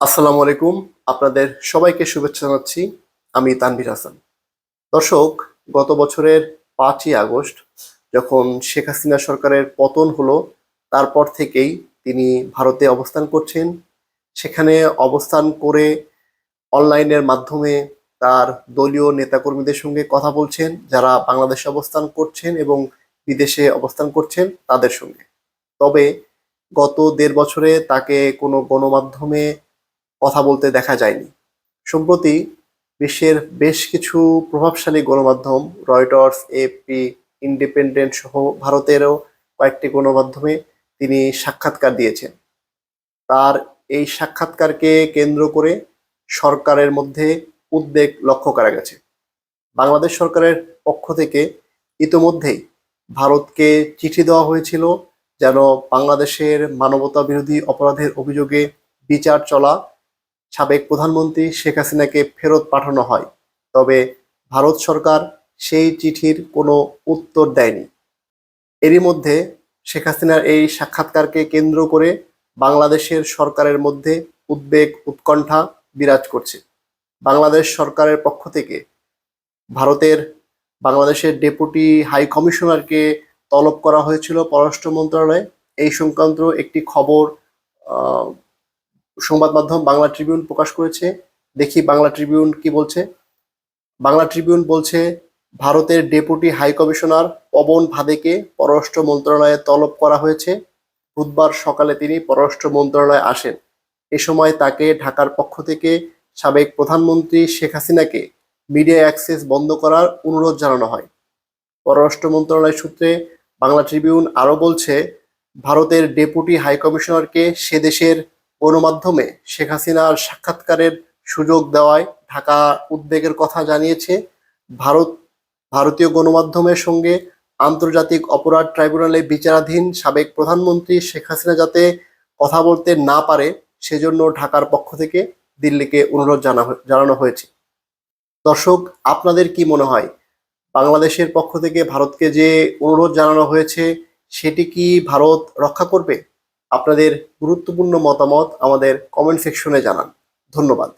আসসালামু আলাইকুম। আপনাদের সবাইকে শুভেচ্ছা জানাচ্ছি। আমি তানভীর হাসান। দর্শক, গত বছরের পাঁচই আগস্ট, যখন শেখ হাসিনা সরকারের পতন হলো, তারপর থেকেই তিনি ভারতে অবস্থান করছেন। সেখানে অবস্থান করে অনলাইনের মাধ্যমে তার দলীয় নেতাকর্মীদের সঙ্গে কথা বলছেন, যারা বাংলাদেশে অবস্থান করছেন এবং বিদেশে অবস্থান করছেন তাদের সঙ্গে। তবে গত দেড় বছরে তাকে কোনো গণমাধ্যমে কথা বলতে দেখা যায়নি। সম্প্রতি বিশ্বের বেশ কিছু প্রভাবশালী গণমাধ্যম রয়টার্স এপি ইন্ডিপেন্ডেন্ট সহ ভারতেরও কয়েকটি গণমাধ্যমে তিনি সাক্ষাৎকার দিয়েছেন। তার এই সাক্ষাৎকারকে কেন্দ্র করে সরকারের মধ্যে উদ্বেগ লক্ষ্য করা গেছে। বাংলাদেশ সরকারের পক্ষ থেকে ইতোমধ্যেই ভারতকে চিঠি দেওয়া হয়েছিল যেন বাংলাদেশের মানবতা বিরোধী অপরাধের অভিযোগে বিচার চলা সাবেক প্রধানমন্ত্রী শেখ হাসিনাকে ফেরত পাঠানো হয়, তবে ভারত সরকার সেই চিঠির কোনো উত্তর দেয়নি। এরই মধ্যে শেখ হাসিনার এই সাক্ষাৎকারকে কেন্দ্র করে বাংলাদেশের সরকারের মধ্যে উদ্বেগ, উৎকণ্ঠা বিরাজ করছে। বাংলাদেশ সরকারের পক্ষ থেকে ভারতের বাংলাদেশের ডেপুটি হাই কমিশনারকে তলব করা হয়েছিল পররাষ্ট্র মন্ত্রণালয়ে। এই সংক্রান্ত একটি খবর সংবাদ মাধ্যম বাংলা ট্রিবিউন প্রকাশ করেছে। দেখি বাংলা ট্রিবিউন কি বলছে। বাংলা ট্রিবিউন বলছে, ভারতের ডেপুটি হাই কমিশনার পবন ভাদেকে পররাষ্ট্র মন্ত্রণালয়ে তলব করা হয়েছে। বুধবার সকালে তিনি পররাষ্ট্র মন্ত্রণালয়ে আসেন। এ সময় তাকে ঢাকার পক্ষ থেকে সাবেক প্রধানমন্ত্রী শেখ হাসিনাকে মিডিয়া অ্যাক্সেস বন্ধ করার অনুরোধ জানানো হয়। পররাষ্ট্র মন্ত্রণালয় সূত্রে বাংলা ট্রিবিউন আরও বলছে, ভারতের ডেপুটি হাই কমিশনারকে সে দেশের গণমাধ্যমে শেখ হাসিনার সাক্ষাৎকারের সুযোগ দেওয়ায় ঢাকা উদ্বেগের কথা জানিয়েছে ভারত, ভারতীয় গণমাধ্যমের সঙ্গে আন্তর্জাতিক অপরাধ ট্রাইব্যুনালে বিচারাধীন সাবেক প্রধানমন্ত্রী শেখ হাসিনা যাতে কথা বলতে না পারে, সেজন্য ঢাকার পক্ষ থেকে দিল্লিকে অনুরোধ জানা জানানো হয়েছে। দর্শক, আপনাদের কি মনে হয়? বাংলাদেশের পক্ষ থেকে ভারতকে যে অনুরোধ জানানো হয়েছে, সেটি কি ভারত রক্ষা করবে? আপনাদের গুরুত্বপূর্ণ মতামত আমাদের কমেন্ট সেকশনে জানান। ধন্যবাদ।